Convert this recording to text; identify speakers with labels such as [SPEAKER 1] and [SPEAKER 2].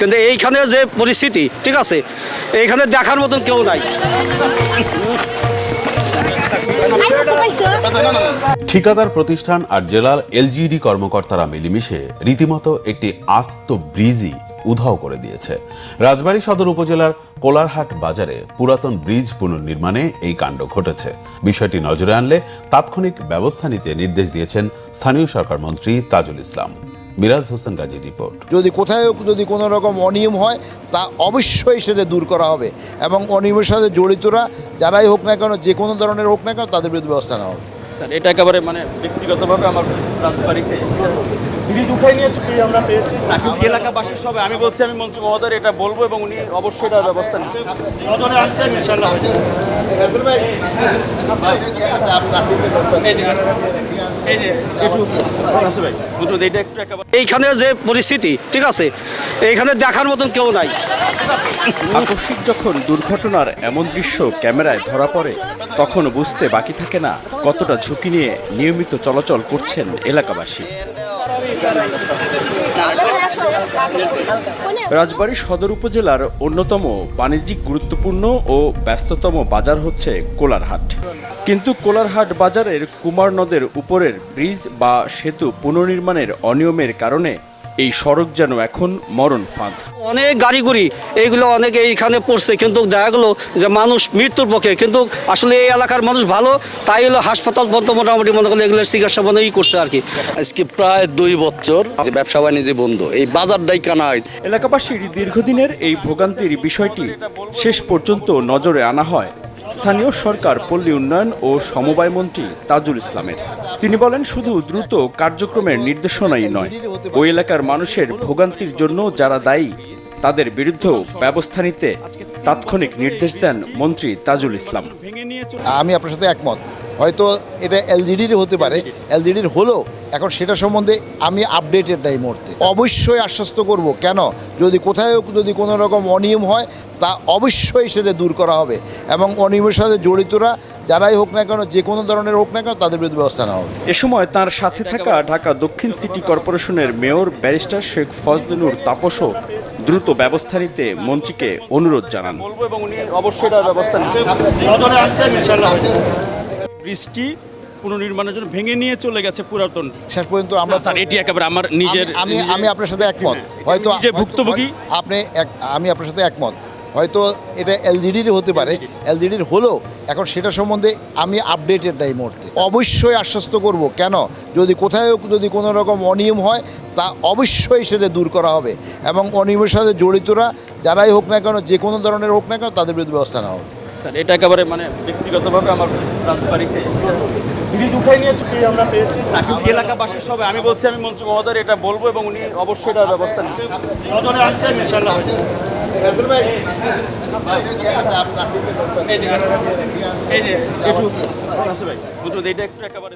[SPEAKER 1] কিন্তু এইখানে যে পরিস্থিতি, ঠিক আছে? এইখানে দেখার মতন কেউ নাই।
[SPEAKER 2] ঠিকাদার প্রতিষ্ঠান আর জেলার এলজিডি কর্মকর্তারা মিলেমিশে রীতিমতো একটি আস্ত ব্রিজই উধাও করে দিয়েছে। রাজবাড়ী সদর উপজেলার কোলারহাট বাজারে পুরাতন ব্রিজ পুনর্নির্মাণে এই কাণ্ড ঘটেছে। বিষয়টি নজরে আনলে তাৎক্ষণিক ব্যবস্থা নিতে নির্দেশ দিয়েছেন স্থানীয় সরকার মন্ত্রী তাজুল ইসলাম। মিরাজ হোসেন রাজির রিপোর্ট।
[SPEAKER 3] যদি কোথাও যদি কোনো রকম অনিয়ম হয় তা অবশ্যই সেটা দূর করা হবে। এবং অনিয়মের সাথে জড়িতরা যারাই হোক না কেন যে কোনো ধরনের হোক না কেন তাদের বিরুদ্ধে ব্যবস্থা নেওয়া হবে।
[SPEAKER 4] স্যার এটা একেবারে মানে ব্যক্তিগতভাবে আমার রাজবাড়িতে ব্রিজ উঠাই নিয়ে চুক্তি আমরা পেয়েছি? এলাকাবাসীর সবাই? আমি বলছি আমি মন্ত্রী মহোদয় এটা বলব এবং উনি অবশ্যই এটার ব্যবস্থা নেবেন। নজরে আনছেন ইনশাল্লাহ। এই যে একটু নাসির ভাই বুঝুন এইটা একটু
[SPEAKER 1] এইখানে যে পরিস্থিতি ঠিক আছে? এইখানে দেখার মতন কেউ নাই।
[SPEAKER 4] আকস্মিক যখন দুর্ঘটনার এমন দৃশ্য ক্যামেরায় ধরা পড়ে তখন বুঝতে বাকি থাকে না কতটা ঝুঁকি নিয়ে নিয়মিত চলাচল করছেন এলাকাবাসী। রাজবাড়ী সদর উপজেলার অন্যতম বাণিজ্যিক গুরুত্বপূর্ণ ও ব্যস্ততম বাজার হচ্ছে কোলারহাট। কিন্তু কোলারহাট বাজারের কুমার নদের উপরের ব্রিজ বা সেতু পুনর্নির্মাণের অনিয়মের কারণে এই সড়ক যেন এখন মরণ ফাঁদ।
[SPEAKER 1] অনেক গাড়ি গুড়ি এইগুলো অনেক এইখানে পড়ছে কিন্তু দেখা গেলো যে মানুষ মৃত্যুর পক্ষে কিন্তু আসলে এই এলাকার মানুষ ভালো তাই হলো হাসপাতাল বন্ধ মোটামুটি মনে করলে এগুলোর চিকিৎসা ই করছে আর কি।
[SPEAKER 5] আজকে প্রায় দুই বছর যে ব্যবসা বাণিজ্য বন্ধ এই বাজারটাই কানা হয়।
[SPEAKER 4] এলাকাবাসীর দীর্ঘদিনের এই ভোগান্তির বিষয়টি শেষ পর্যন্ত নজরে আনা হয়। স্থানীয় সরকার, পল্লী উন্নয়ন ও সমবায় মন্ত্রী তাজুল ইসলামের। তিনি বলেন, শুধু দ্রুত কার্যক্রমের নির্দেশনাই নয়, ওই এলাকার মানুষের ভোগান্তির জন্য যারা দায়ী, তাদের বিরুদ্ধেও ব্যবস্থা নিতে তাৎক্ষণিক নির্দেশ দেন মন্ত্রী তাজুল ইসলাম।
[SPEAKER 3] আমি আপনার সাথে একমত। হয়তো এটা এলজিডির হতে পারে। এলজিডির হলেও এখন সেটা সম্বন্ধে আমি আপডেটেড নাই মুহূর্তে। অবশ্যই আশ্বস্ত করব। কেন? যদি কোথাও যদি কোনো রকম অনিয়ম হয় তা অবশ্যই সেটা দূর করা হবে। এবং অনিয়মের সাথে জড়িতরা যারাই হোক না কেন যে কোনো ধরনের হোক না কেন তাদের বিরুদ্ধে ব্যবস্থা নেওয়া হবে।
[SPEAKER 4] এ সময় তার সাথে থাকা ঢাকা দক্ষিণ সিটি কর্পোরেশনের মেয়র ব্যারিস্টার শেখ ফজলুর তাপসও দ্রুত ব্যবস্থা নিতে মন্ত্রীকে অনুরোধ জানান। বলব এবং উনি অবশ্যই ব্যবস্থা নেবেন। বৃষ্টি পুনর্নির্মাণের জন্য ভেঙে নিয়ে চলে গেছে পুরাতন।
[SPEAKER 3] শেষ পর্যন্ত আমরা
[SPEAKER 4] স্যার এটি একেবারে আমার নিজের
[SPEAKER 3] আমি আমি- আপনার সাথে একমত।
[SPEAKER 4] হ্যাঁ,
[SPEAKER 3] হয়তো
[SPEAKER 4] নিজে ভুক্তভোগী।
[SPEAKER 3] আপনি এক আমি আপনার সাথে একমত। হয়তো এটা এলজিডির হতে পারে। এলজিডির হলেও এখন সেটা সম্বন্ধে আমি আপডেটেড নাই মুহূর্তে। অবশ্যই আশ্বস্ত করব। কেন? যদি কোথাও যদি কোনো রকম অনিয়ম হয় তা অবশ্যই সেটা দূর করা হবে। এবং অনিয়মের সাথে জড়িতরা যারাই হোক না কেন যে কোনো ধরনের হোক না কেন তাদের বিরুদ্ধে ব্যবস্থা নেওয়া হবে।
[SPEAKER 4] স্যার এটা একেবারে মানে ব্যক্তিগতভাবে আমার রাজবাড়িতে ব্রিজ উঠাই নিয়ে চুক্তি আমরা পেয়েছি নাকি এলাকাবাসীর সবাই আমি বলছি আমি মন্ত্রী মহোদয় এটা বলব এবং উনি অবশ্যই এটা ব্যবস্থা নেবেন নজরে আনছেন ইনশাআল্লাহ এই যে ভাই বুঝুন এইটা একটু একেবারে